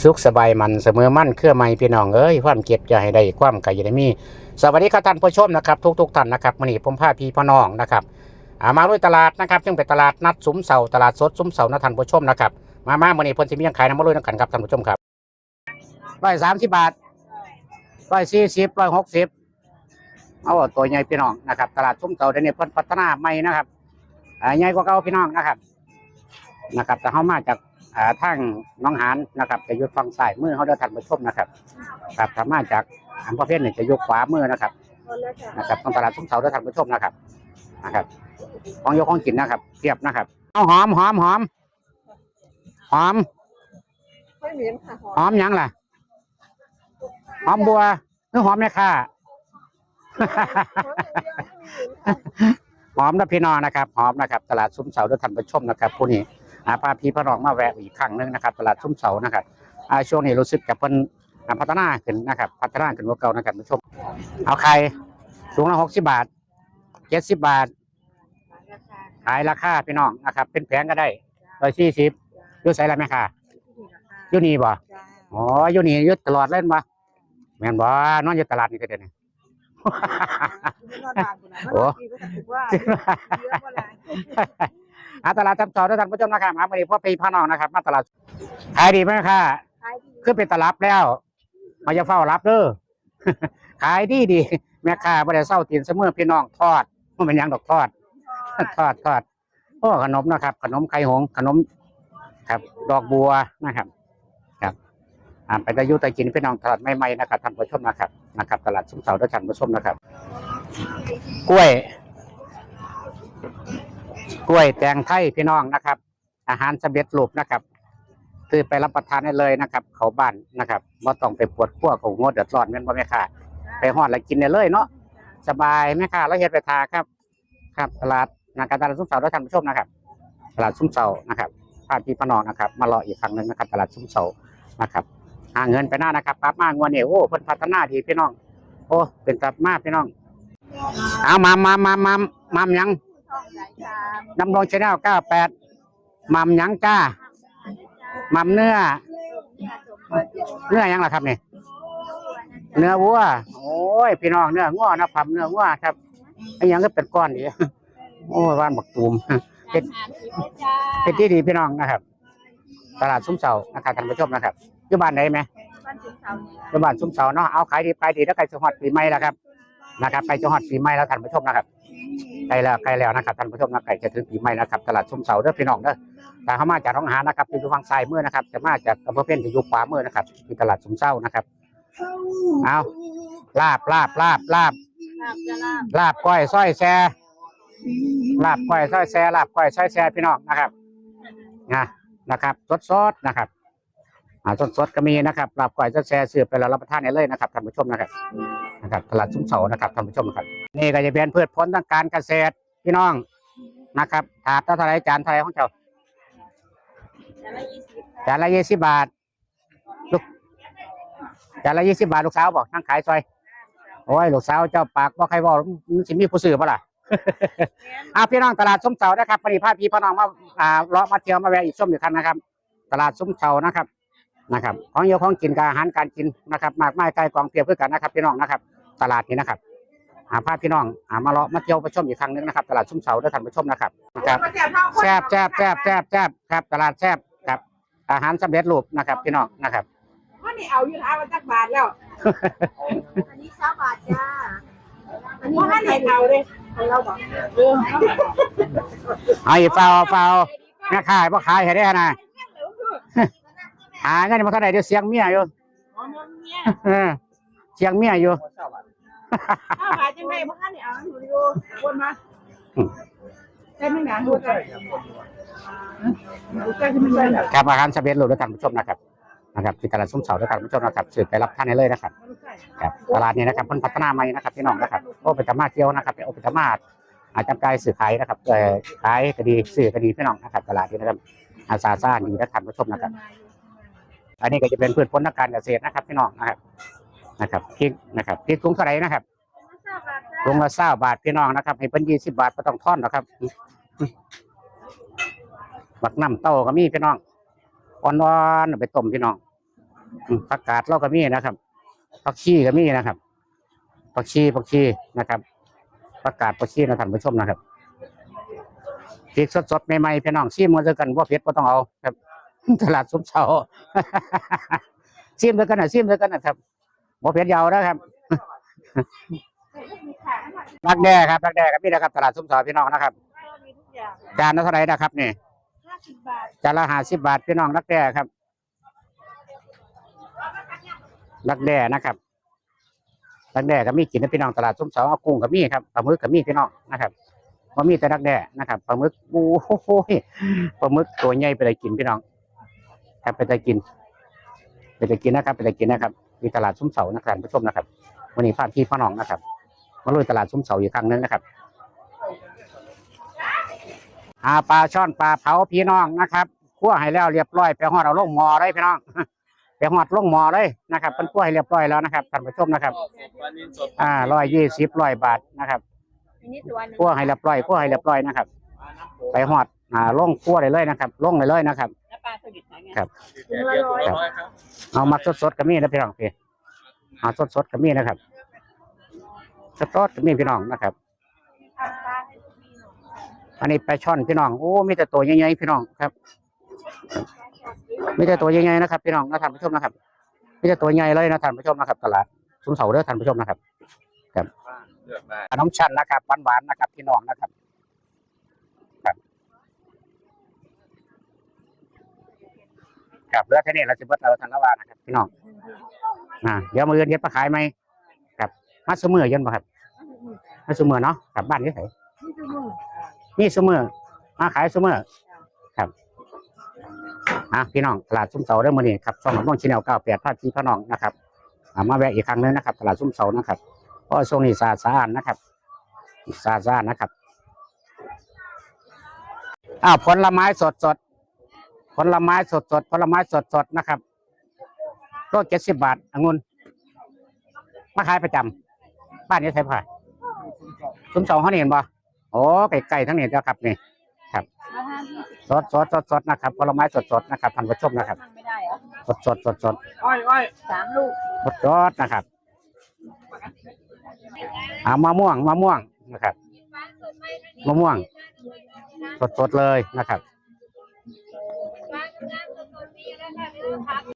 สุขสบายมันเสมอมั่นเครื่อไม่พี่น้องเอ้ยความเก็บจะให้ได้ความไก่จะได้มี สวัสดีครับท่านผู้ชมนะครับทุกทุกๆท่านนะครับวันนี้ผมพาพี่พ่อน้องนะครับอ่ามาลุยตลาดนะครับซึ่งเป็นตลาดนัดซุ้มเสาตลาดสดซุ้มเสานะท่านผู้ชมนะครับมามาวันนี้เพิ่นสิมียังขายน้ำมาลุยน้ำกันครับท่านผู้ชมครับร้อยสามสิบบาทร้อยสี่สิบร้อยหกสิบเอาตัวใหญ่พี่น้องนะครับ ตลาดซุ้มเสาเดี๋ยวนี้พัฒนาใหม่นะครับใหญ่กว่าเก่าพี่น้องนะครับนะครับแต่เขามาจาก อ่าทางหน้องหานนะครับจะอยุดฟังซ้ายมือเขาเดินท่านผู้ชมนะครับครับถ้ามาจากอันประเภทหนึ่งจะยกขวามือนะครับนะครับตรงตลาดซุ้มเสาด้วยท่านผู้ชมนะครับนะครับ ของยกของกินนะครับเทียบนะครับเอาหอมหอมหอมหอมไม่เหม็นค่ะหอหอมหยังล่ะหอมบัวหรือหอมแม่ค่าหอมนะพี่น้องนะครับ หอมนะครับ ตลาดซุ้มเสาด้วยท่านผู้ชมนะครับผู้นี้ อาพาพี่พน้องมาแวะอีกครั้งหนึงนะครับตลาดซุ้มเสานะครับอ่าช่วงนี้รู้สึกจะเป็นอ่าพัฒนาขึ้นนะครับ พัฒนาขึ้นกว่าเก่านะครับท่านผู้ชม เอาไข่ถุงละหกสิบาทเจ็ดสิบาท ขายราคาพี่น้องนะครับ เป็นแผงก็ได้ร้อยสี่สิบยูใส่อะไรไหมค่ะอยูนี่บ่อ๋ออยูนี่อยูตลอดเล่นบ่แม่นบ่นอนอยู่ตลาดนี่ก็เดี๋ยวนี้โอ้ อาตลาดจำจอด้วยท่านผู้ชมนะครับมาวันนี้พ่อปีพ่อน้องนะครับ มาตลาดขายดีไหมค่ะคือเป็นตลาดแล้วมาจะเฝ้ารับเด้อขายดีดีแม่ค้าบ่ได้เศร้าตีนเสมอพี่น้องทอดมันเป็นหยังดอกทอด ทอดทอดโอ้ขนมนะครับ ขนมไข่หงส์ขนม ครับ ดอกบัวนะครับ ครับอ่าไปตะยุตะกินพี่น้องตลาดใหม่ๆนะครับท่านผู้ชมนะครับนะครับ ตลาดซุ้มเสาด้วยท่านผู้ชมนะครับ กล้วย กล้วยแตงไทยพี่น้องนะครับ อาหารสำเร็จรูปนะครับคือไปรับประทานได้เลยนะครับ เขาบ้านนะครับว่าต้องไปปวดขั้วของงดเดือดร้อนแม่นบ่แม่ค่ะไปหอดแล้วกินได้เลยเนาะสบายแม่ค่ะแล้วเฮ็ดไปทาครับ ครับตลาดนาการตลาดซุ้มเสาด้วยท่านผู้ชมนะครับ ตลาดซุ้มเสานะครับพาพี่พน้องนะครับ มารออีกครั้งหนึ่งนะครับ ตลาดซุ้มเสานะครับหาเงินไปหน้านะครับปั๊บมางวนเนี่ยโอ้เพิ่นพัฒนาดีพี่น้อง โอ้เป็นตับมากพี่น้อง เอามามามามามามยัง ดำรงชาแนล98มัมหยังจ้ามัมเนื้อ เนื้อหยังล่ะครับนี่เนื้อวัว โอ้ย พี่น้องเนื้องัวนะพัมเนื้องัวครับไอ้หยังก็เป็นก้อนดีโอ้ยบ้านบักตูมเป็นเป็นที่ดีพี่น้องนะครับ ตลาดซุ้มเสานะครับท่านผู้ชมนะครับอยู่บ้านไหนไหมอยู่บ้านซุ้มเสาเนาะเอาขายดีไปดีแล้วใกล้จะฮอดปีใหม่แล้วครับนะครับใกล้จะฮอดปีใหม่แล้วท่านผู้ชมนะครับ ใกล้แล้วใกล้แล้วนะครับท่านผู้ชมนะใกล้จะถึงปีใหม่นะครับตลาดชุมเสาเด้อพี่น้องเด้อแต่เขามาจากท้องหานะครับอยู่ฝั่งซ้ายมือนะครับจะมาจากอำเภอเพ็ญที่อยู่ขวามือนะครับที่ตลาดชุมเสานะครับเอาลาบลาบลาบลาบลาบก้อยส้อยแซ่ลาบก้อยส้อยแซ่ลาบก้อยส้อยแซ่พี่น้องนะครับนะนะครับสดสดๆนะครับ อาสดสดๆก็มีนะครับปลาบก้อยส้อยแซ่ซื้อไปแล้วรับประทานได้เลยนะครับท่านผู้ชมนะครับนะครับตลาดชุมเสานะครับท่านผู้ชมครับนี่ก็จะเป็นพืชผลทางการเกษตรพี่น้องนะครับถาดเท่าไรจานเท่าไรของเจ้าจานละยี่สิบบาทลูกจานละยี่สิบาทลูกสาวบอกนั่งขายซอยโอ้ยลูกสาวเจ้าปากว่าใครบอกมันสิมีผู้ซื้อปะล่ะอ่าพี่น้องตลาดซุ้มเสานะครับปฏิภาพพี่พ่น้องมาอ่าเลาะมาเที่ยวมาแวะอีกส้มอีกครั้งนะครับ ตลาดซุ้มเสานะครับ นะครับของเยอะของกินกับอาหารการกินนะครับมากมายไกลกองเพียบเพื่อกันนะครับพี่น้องนะครับ ตลาดนี้นะครับหาภาพพี่น้องหามาเลาะมาเที่ยวไปชมอีกครั้งหนึงนะครับ ตลาดชุ่มเสาด้วยท่านผู้ชมนะครับนะครับแซบแซบแซบแซบแซบครับ ตลาดแซบครับ อาหารสำเร็จรูปนะครับ พี่น้องนะครับว่านี่เอาอยู่ท้ามาจักบาทแล้วอันนี้สาบาทจ้าอันนี้ว่านี่เอาเลยของเราบอกเออเอาอีกเฝ้าเฝ้าแม่ขายพ่ขายให้ได้นะ หาเงินมาเท่าไหร่เดี๋ยวเสียงเมียอยู่ของมึงเนี่ยเออเสียงเมียอยู่ถ้าบาทจังไงบ้างนี่เอาอยู่ดูวนมาใช่ไหมหนังดูใช่ดูใช่ไหมใช่ครับอาหารสำเร็จรูปด้วยท่านผู้ชมนะครับนะครับที่ตลาดชุ่มเสาด้วยท่านผู้ชมนะครับสืบไปรับท่านได้เลยนะครับ ครับตลาดนี้นะครับเพิ่นพัฒนาใหม่นะครับพี่น้องนะครับโอ้เป็นธรรมาเที่ยวนะครับเป็นโอเป็นธรรมาอาจจะกายสื่อขายนะครับเอ่อขายก็ดีสื่อก็ดีพี่น้องนะครับตลาดนี้นะครับอาซาซ่าดีนะท่านผู้ชมนะครับ อันนี้ก็จะเป็นพืชผลทางการเกษตรนะครับพี่น้องนะครับนะครับพริกนะครับพริกถุงเท่าไหร่นะครับถุงละเศร้าบาทพี่น้องนะครับ ให้เป็นยี่สิบบาทก็ต้องทอนนะครับบักน้ำเต้าก็มีพี่น้องอ่อนๆเอาไปต้มพี่น้องอืมผักกาดเราก็มีนะครับผักชีก็มีนะครับผักชีผักชีนะครับผักกาดผักชีนะท่านผู้ชมนะครับพริกสดๆใหม่ๆพี่น้องชิมกันเจอกันว่าเผ็ดก็ต้องเอาครับ ตลาดซุปเช้าชิมด้วยกันนะชิมด้วยกันนะครับบ่เผ็ดยาวนะครับรักแด้ครับรักแด้ครับพี่นะครับ ตลาดซุปเช้าพี่น้องนะครับมีทุกอย่างจานละเท่าไหร่นะครับนี่ห้าสิบบาทจานละห้าสิบบาทพี่น้องรักแด้ครับรักแด้นะครับรักแด้ก็มีกินนะพี่น้องตลาดซุ้มเสาเอากุ้งก็มีครับปลาหมึกก็มีพี่น้องนะครับว่ามีแต่รักแด้นะครับปลาหมึกโอ้โหปลาหมึกตัวใหญ่ไปเลยกินพี่น้อง ครับไปเลยกินไปเลยกินนะครับไปเลยกินนะครับมีตลาดซุ้มเสานะครับท่านผู้ชมนะครับวันนี้พาพี่พ่อน้องนะครับมาลุยตลาดซุ้มเสาอีกครั้งนึงนะครับหาปลาช่อนปลาเผาพี่น้องนะครับคั่วให้แล้วเรียบร้อยไปหอดเอาลงหม้อเลยพี่น้องไปหอดลงหม้อเลยนะครับเป็นคั่วให้เรียบร้อยแล้วนะครับท่านผู้ชมนะครับอ่าร้อยยี่สิบร้อยบาทนะครับอันนี้ตัวหนึงคั่วให้เรียบร้อยคั่วให้เรียบร้อยนะครับ ไปหอดอ่าลงคั่วได้เลยนะครับลงได้เลยนะครับ ปลาสลิดไหนไงครับถุงละร้อยครับเอามาสดๆก็มีนะพี่น้องพี่เอาสดๆก็มีนะครับสดๆก็มีพี่น้องนะครับทำปลาให้พี่หน่อยอันนี้ปลาช่อนพี่น้องโอ้มีแต่ตัวใหญ่ๆพี่น้องครับมีแต่ตัวใหญ่ๆนะครับพี่น้องนะท่านผู้ชมนะครับมีแต่ตัวใหญ่เลยนะท่านผู้ชมนะครับตลาดสุนเสาเด้อท่านผู้ชมนะครับ เลือกได้ น้องชันนะครับหวานๆนะครับพี่น้องนะครับครับ ครับเรือแค่นี้เราจะเบิดเราทันละวานะครับพี่น้องอ่าเดี๋ยวมือเย็นมาขายไหมครับมาสมือย็นป่ครับมาสมือเนาะกลับบ้านที่ไหนนี่คือนี่สมือมาขายสมือครับอะพี่น้องตลาดซุ้มเสาเรื่องมือนี้ครับช่องของน้องชิแนวเก้าแปดพาพี่พี่น้องนะครับมาแวะอีกครั้งหนึงนะครับ ตลาดซุ้มเสานะครับเพราะช่วงนี้สะอาดสะอาดนะครับสะอาดสะอาดนะครับอ้าวผลไม้สดสด ผลไม้สดสดๆผลไม้สดสดๆนะครับก็เจ็ดสิบบาทองุ่นมาขายประจำบ้านนี้ใช่ผ่าซุ้มเสาเขานี่เห็นบ่โอ้ไก่ไก่ทั้งนี้เด้อครับนี่แล้วห้าที่สดสดสดสดนะครับผลไม้สดสดนะครับท่านผู้ชมนะครับมันไม่ได้เหรอสดสดสดสดอ้อยอ้อยสามลูกสดสดนะครับอ่ามะม่วงมะม่วงนะครับมะม่วง สดสดเลยนะครับ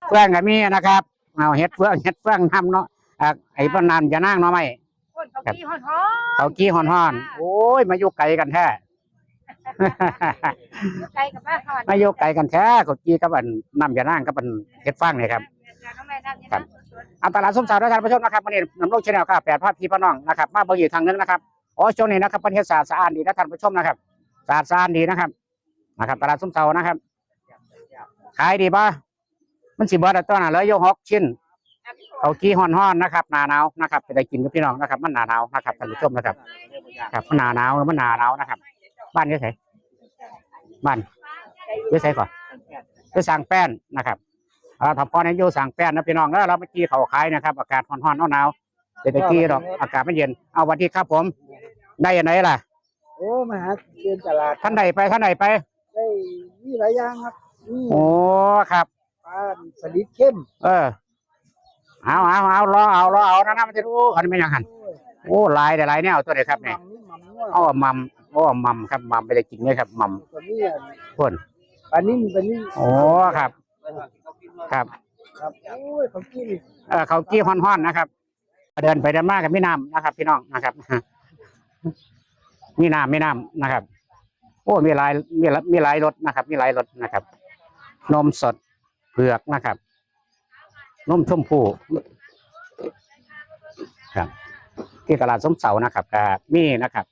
เฟื่องก็มีนะครับเอาเห็ดเฟื่องเห็ดเฟื่องทำเนาะอ่าไอ้ปนานจะนั่งเนาะไหมคนเขากี้ฮอนฮอเขากี้ห่อนๆโอ้ย มาอยู่ไกลกันแท้ไก่กับป้าฮอนมาอยู่ไกลกันแท้เขากี้กับอันน้ำจะนั่งกับอันเห็ดฟางเนี่ยครับน้องแม่น้ำนี่ครันะบอันตลาดส้มสาวด้วยท่านผู้ชมนะครับวันนี้นำลูกชาแนลครับแปดภาพพี่พี่น้องนะครับ มาเบอร์อยู่ทางนึงนะครับอ๋อช่วงนี้นะครับประเทศสะอาดสะอาดดีนะท่านผู้ชมนะครับสะอาดสะอาดดีนะครับนะครับ ตลาดส้มสาวนะครับ ขายดีป่ะมันสิบเบอร์ตัวน่ะเลยโยกหกชิ้นเขากี้ห่อนๆนะครับหนาหนาวนะครับไปได้กินกับพี่น้องนะครับ มันหนาหนาวนะครับท่านผู้ชมนะครับ ครับมันหนาหนาวมันหนาหนาวนะครับ บ้านอยี่ไสบ้านอยี่ไสก่อนอยี่สร้างแป้นนะครับอ่าถ้าพอในอยู่สั่งแป้นนะพี่น้องแล้วเราเมื่อกี้เขาขายนะครับ อากาศร้อนๆหนาวๆแต่ตะกี้หรอกอากาศไม่เย็นเอาวันที่ครับผม ได้ยังไงล่ะโอ้มาหาเดินตลาดท่านใดไปท่านใดไปได้มีหลายอย่างครับนี่ โอ้ครับ ปลาสลิดเข้มเออ เอาเอาเอารอเอารอเอานะนะมันจะรู้อันนี้ไม่ยังหันโอ้ยโอ้หลายแต่หลายแนวตัวเดียวครับมันี่มนี่มัมง่วงอ้อมัมโอ้มัมครับมัมไปได้กินเลยครับมัมตัวนี้อะพ่นปลานิ่มปลานิ่มโอ้ครับ ครับ ครับโอ้ยเขากินเออเขากี้ฮ้อนๆนะครับ เดินไปเดินมากับพี่น้ำนะครับ พี่น้องนะครับ มีน้ำมีน้ำนะครับ โอ้มีหลายมีหลายมีหลายรสนะครับ มีหลายรสนะครับ นมสดเผือกนะครับ นมชมพูครับ ที่ตลาดสมเสานะครับก็มีนะครับ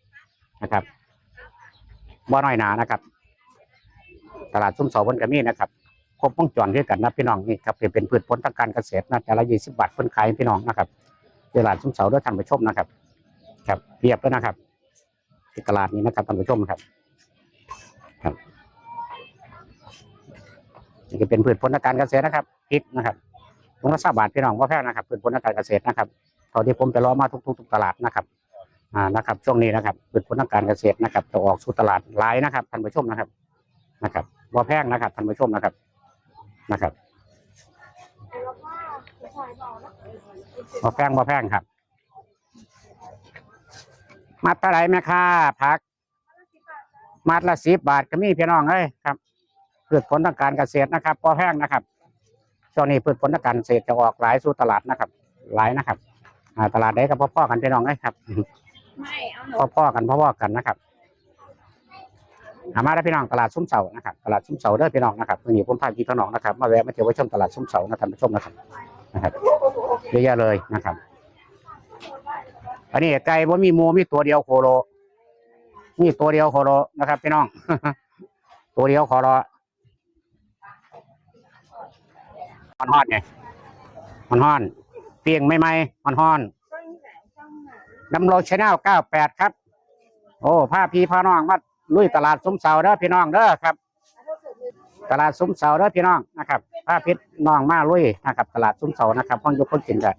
นะครับบ่อน้อยหนานะครับ ตลาดสมเสาบนก็มีนะครับครบวงจรด้วยกันนะพี่น้องนี่ครับเป็นเป็นพืชผลทางการเกษตรนะแต่ละยี่สิบบาทเพิ่นขายให้พี่น้องนะครับตลาดชุ่มเสาด้วยท่านผู้ชมนะครับ ครับเรียบแล้วนะครับที่ตลาดนี้นะครับท่านผู้ชมครับ ครับ นี่ก็เป็นพืชผลทางการเกษตรนะครับพริกนะครับถุงละสบาทพี่น้องว่าแพงนะครับพืชผลทางการเกษตรนะครับเท่าที่ผมไปล้อมาทุกๆทุกตลาดนะครับอ่านะครับ ช่วงนี้นะครับพืชผลทางการเกษตรนะครับจะออกสู่ตลาดหลายนะครับท่านผู้ชมนะครับนะครับว่าแพงนะครับท่านผู้ชมนะครับนะครับบ่าแพงบ่าแพงครับมัดเท่าไหรแม่ค้าผักมัดละสิบบาทก็มีพี่น้องเอ้ยครับ พืชผลทางการเกษตรนะครับบ่แพงนะครับช่วงนี้พืชผลทางการเกษตรจะออกหลายสู่ตลาดนะครับ หลายนะครับอ่าตลาดใดก็พ่อๆกันพี่น้องเอ้ยครับไม่เอาหนูพ่อๆกันพ่อๆกันนะครับหามาได้พี่น้องตลาดซุ้มเสานะครับตลาดซุ้มเสาเด้อพี่น้องนะครับวันนี้ผมพาพี่น้องนะครับ มาแวะมาเที่ยวชมตลาดซุ้มเสานะท่านผู้ชมนะครับนะครับเยอะแยะเลยนะครับอันนี้ไก่ว่ามีหมูมีตัวเดียวโคโลมีตัวเดียวโคโลนะครับพี่น้อง ตัวเดียวโคโล มันฮอนไงมันฮอนเปียงไม่ไหมมันฮอนช่องไหนช่อนดำโรงชแนล98ครับ โอ้ผ้าพี่พาน้องมาลุยตลาดซุ้มเสาเด้อพี่น้องเด้อครับ ตลาดซุ้มเสาเด้อพี่น้องนะครับผ้าพิษน้องมาลุยนะครับ ตลาดซุ้มเสานะครับห้องยกคนกินกัน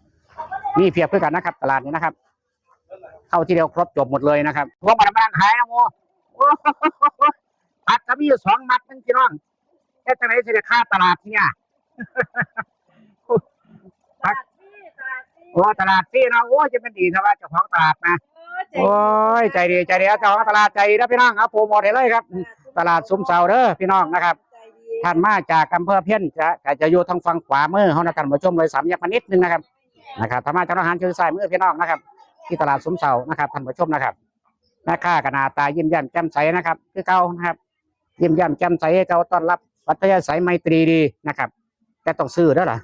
มีเพียบเพื่อกันนะครับ ตลาดนี้นะครับ เข้าที่เดียวครบจบหมดเลยนะครับพวกมันมาขายนะโมโอ้โหผักก็มีอยู่สองมัดนึงพี่น้องแค่จะไหนจะได้ค่าตลาดเนี่ย ตลาดที่ตลาดที่โอ้ตลาดที่เนาะโอ้จะเป็นดีสำหรับเจ้าของตลาดนะโอ้ใจโอ้ยใจดีใจดีเจ้าของตลาดใจดีนะพี่น้องเอาโปรโมทให้เลยครับ ตลาดซุ้มเสาเด้อพี่น้องนะครับใจดีท่านมาจากอำเภอเพี้ยนจะจะจะอยู่ทางฝั่งขวามือเขานะท่านผู้ชมเลยสามแยกมานิดนึงนะครับนะครับถ้ามาจากทหารชื่อสายมือพี่น้องนะครับ ที่ตลาดซุ้มเสานะครับท่านผู้ชมนะครับแม่ค้ากหนาตายิ้มแย้มแจ่มใสนะครับ คือเก่านะครับ ยิ้มแย้มแจ่มใสเก่าต้อนรับวัทยาศัยไมตรีดีนะครับ แต่ต้องซื้อเด้อล่ะ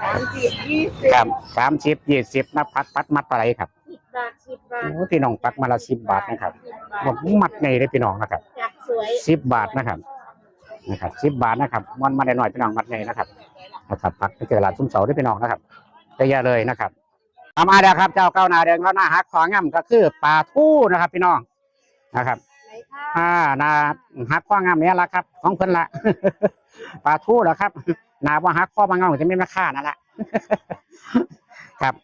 สามสิบยี่สิบครับสามสิบยี่สิบนะพัดพัดมัดอะไรครับสิบบาทสิบบาทโอ้พี่น้องปักมาละสิบบาทนะครับสิบบาทผมมัดในได้พี่น้องนะครับจัดสวยสิบบาทนะครับนะครับสิบบาทนะครับมันมาได้หน่อยพี่น้องมัดในนะครับนะครับปักไปเจอตลาดซุ้มเสาด้วยพี่น้องนะครับเยอะแยะเลยนะครับเอามาเด้อครับ เจ้าเก้าหนาเดินเข้าหน้าหักของง่ำก็คือปลาทู่นะครับ พี่น้องนะครับไหนคะ อ่านาหักข้องามเนี้ยละครับ ของเพิ่นละปลาทู่เหรอครับนาว่าหักข้อบางงามจะไม่มาค่านั่นแหละครับ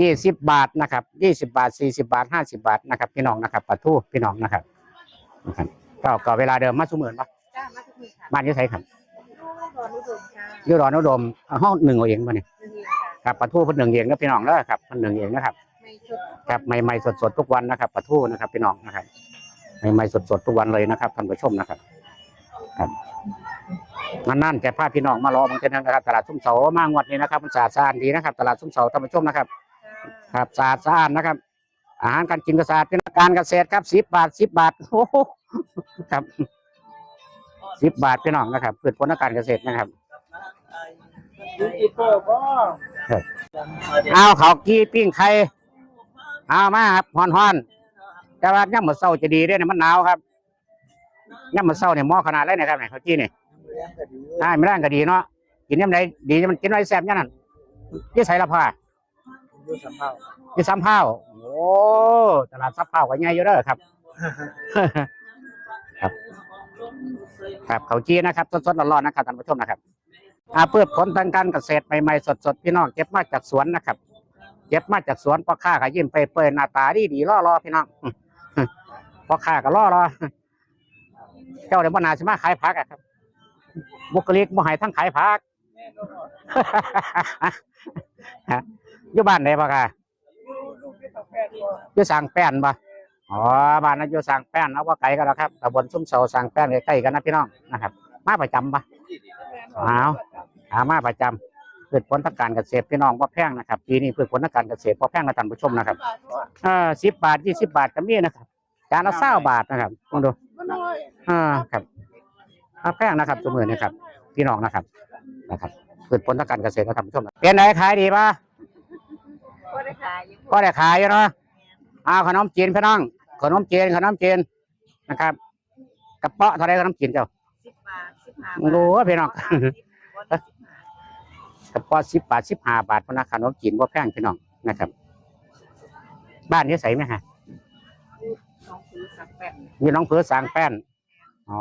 ยี่สิบบาทนะครับยี่สิบาทสี่สิบาทห้าสิบาทนะครับ พี่น้องนะครับปลาทู่พี่น้องนะครับนะครับก็ก็เวลาเดิมมาสมือนปะจ้ามาทุกทีค่ะบ้านอยี่ไสครับดูก่อนดูดูค่ะอยูดอนอุดมเอาห้องหนึ่งเอาเองป่ะเนี่ยดูดีค่ะครับปลาทู่เพิ่นหนึ่งเองนะพี่น้องเด้อครับเพิ่นหนึ่งเองนะครับไม่ชุดครับใหม่ๆสดๆทุกวันนะครับปลาทูนะครับพี่น้องนะครับ ใหม่ๆสดๆทุกวันเลยนะครับท่านผู้ชมนะครับครับนั่นๆแกพาพี่น้องมารอบางทีนะครับ ตลาดซุ้มเสามางวดนี้นะครับมันสะอาดสะอาดดีนะครับ ตลาดซุ้มเสาท่านผู้ชมนะครับ ครับสะอาดสะอาดนะครับ อาหารการกินก็สะอาดเป็นการเกษตรครับสิบบาทสิบบาทโอ้โหครับสิบบาทพี่น้องนะครับพืชผลทางการเกษตรนะครับยูทูบเบอร์พ่อเอาเขาวกี้ปิ้งไข่เอามาครับฮอนฮอนๆ แต่ว่าย่ำมือเศร้าจะดีเด้วยนะมันหนาวครับย่ำมือเศร้าเนี่ยหม้อขนาดไรนะครับเนี่ยเขาวกี้เนี่ยอ่าไม่ร่างก็ดีเนาะกินย่ำไหนดีมันกินไว้แซ่บย่ำนั้นยี่ใส่ละผ้ายูสัมภาษณ์ยี่ซ้ำเผาโอ้ตลาดซับเผาก็ใหญ่อยู่เด้อครับ ครับ ครับเขาวจี้นะครับสดๆร้อนๆนะครับท่านผู้ชมนะครับอาพืชผลทางการเกษตรใหม่ๆสดๆพี่น้องเก็บมาจากสวนนะครับเก็บมาจากสวนพ่อค้าก็ยิ้มไปเปิดหน้าตาดีดีๆล่อรอพี่น้อง พอค้าก็ล่อรอเจ้าเดี๋ยวมานาสิมาขายผักอะครับบุคลิกบ่หายทั้งขายผักอยู่บ้านไหนบ่ค่ะลูกที่ตกแปดตัวอยู่สางแป้นบ่อ๋อบ้านนั้นอยู่สางแป้นเอาว่าไกลกันแล้วครับตำบลซุ้มเสาสางแป้นใกล้ๆกันนะพี่น้องนะครับ มาประจำปะอ้าวหามาประจำพืชผลทางการเกษตรพี่น้องว่าแพงนะครับปีนี้พืชผลทางการเกษตรพอแพงนะท่านผู้ชมนะครับเออสิบบาทยี่สิบบาทก็มีนะครับ จานละเศร้าบาทนะครับลองดูก็น้อยอ่าครับพอแพงนะครับตัวมือนี่ครับ พี่น้องนะครับนะครับพืชผลทางการเกษตรนะท่านผู้ชมเป็นไหนขายดีปะก็ได้ขายอยู่ก็ได้ขายอยู่เนาะอ้าวขนมจีนพี่น้องขนมจีนขนมจีนนะครับกระเปาะเท่าไรขนมจีนเจ้าสิบบาทสิบห้าโอ้โหพี่น้องบาทกระเปาะสิบบาทสิบห้าบาทพนักขนมจีนว่าแพงพี่น้องนะครับ บ้านนี้ใส่ไหมฮะน้องซื้อ สักแปดอยู่หน้องเผือสางแป้นอ๋อ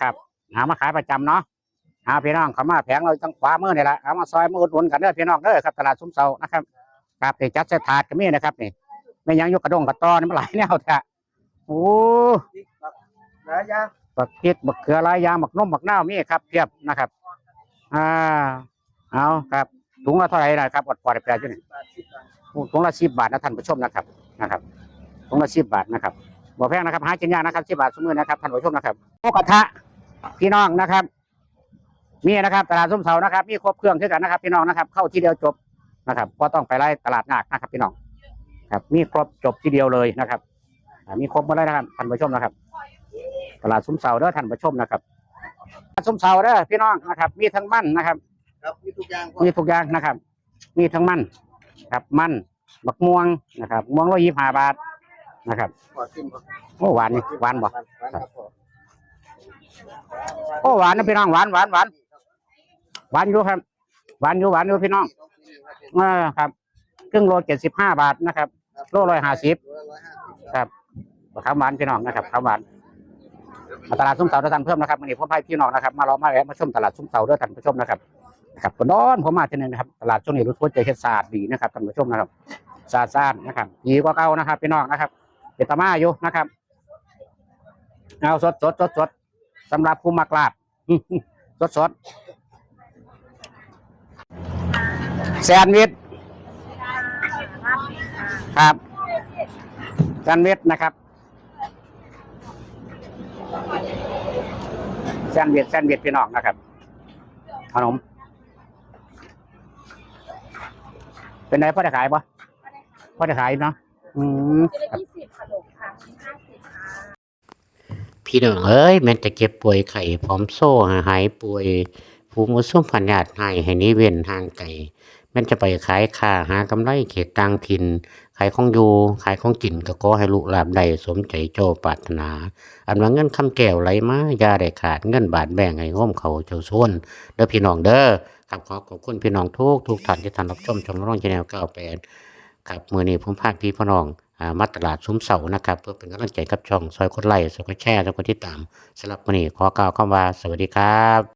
ครับ หามาขายประจำเนาะเอาพี่น้องเขามาแผงเราจังขวามือนี่แหละเอามาซอยมืออุดหนุนกันเด้อพี่น้องเด้อครับตลาดซุ้มเสานะครับครับที่จัดเสถาดก็มีนะครับนี่ไม่ยังอยกกระดงกระตอนี่มันหลายแนวแท้โอ้หลายอย่างบักพริกบักเขือหลายอยางบักนมบักนาวมีครับเพียบนะครับ อ่าเอาครับ ถุงละเท่าไหร่นะครับอดปอดแปลอยู่นี่บาทสิบบาทถุงละสิบบาทนะท่านผู้ชมนะครับนะครับถุงละสิบบาทนะครับ บ่แพงนะครับหากินยากนะครับสิบบาทสมือนะครับท่านผู้ชมนะครับหมูกระทะพี่น้องนะครับ มีนะครับตลาดส้มเสานะครับ มีครบเครื่องด้วยกันนะครับ พี่น้องนะครับ เข้าที่เดียวจบนะครับก็ต้องไปไล่ตลาดนัดนะครับ พี่น้อง ครับ มีครบจบทีเดียวเลยนะครับอ่ามีครบหมดเลยนะครับท่านผู้ชมนะครับ ตลาดส้มเสาเด้อท่านผู้ชมนะครับตลาดส้มเสาเด้อพี่น้องนะครับ มีทั้งมันนะครับครับมีทุกอย่างมีทุกอย่างนะครับ มีทั้งมันครับมันบักม่วงนะครับม่วงร้อยยี่สิบห้าบาท นะครับขอชิมก่อนโอ้หวานนี่หวานบ่หวานครับผมโอ้หวานนะพี่น้องหวานหวานหวานหวานอยู่ครับหวานอยู่หวานอยู่พี่น้องเออครับครึ่งโลเจ็ดสิบห้าบาทนะครับโลร้อยห้าสิบร้อยห้าสิบครับข้าวหวานพี่น้องนะครับข้าวหวานมาตลาดซุ้มเสาด้วยท่านเพิ่มนะครับวันนี้ผมพาพี่น้องนะครับมารอมาแวะมาชมตลาดซุ้มเสาด้วยท่านผู้ชมนะครับครับก็นอนผมมาที่นี่นะครับตลาดช่วงนี้รู้สึกว่าจะเฮ็ดสะอาดดีนะครับท่านผู้ชมนะครับสะอาดสะอาดนะครับดีกว่าเก่านะครับพี่น้องนะครับ เดตามาอยู่นะครับ เอาสดสดสดสดสำหรับผู้มักลาบสดสดแซนวิชครับแซนวิชนะครับแซนวิชแซนวิชพี่น้องนะครับขนมเป็นไงพ่อจะขายปะพ่อจะขายเนาะ อืมเป็นละยี่สิบขนมค่ะห้าสิบค่ะพี่น้องเอ้ยแม่นจะเก็บป่วยไข่พร้อมโซ่หายป่วยภูมิสุ่มพันญาติให้ให้หนี้เว้นห่างไก่แม่นจะไปขายค่าหากำไรเขตต่างถิ่นขายของอยู่ขายของกินก็ขอให้ลูกหลานใดสมใจโจปรารถนา อันว่าเงินคำแก้วไหลมาอย่าได้ขาดเงินบาทแบ่งให้ง้มเขาเจ้าส่วนเด้อพี่น้องเด้อครับขอขอบคุณพี่น้องทุกทุกท่านที่ท่านรับชมช่องร้องชแนล98 ครับมือนี้ผมพาพี่พ่อน้องอ่ามาตลาดซุ้มเสานะครับเพื่อเป็นกำลังใจกับช่องซอยกดไลค์ซอยกดแชร์ซอยกดติดตามสำหรับมือนี้ขอกล่าวคำว่าสวัสดีครับ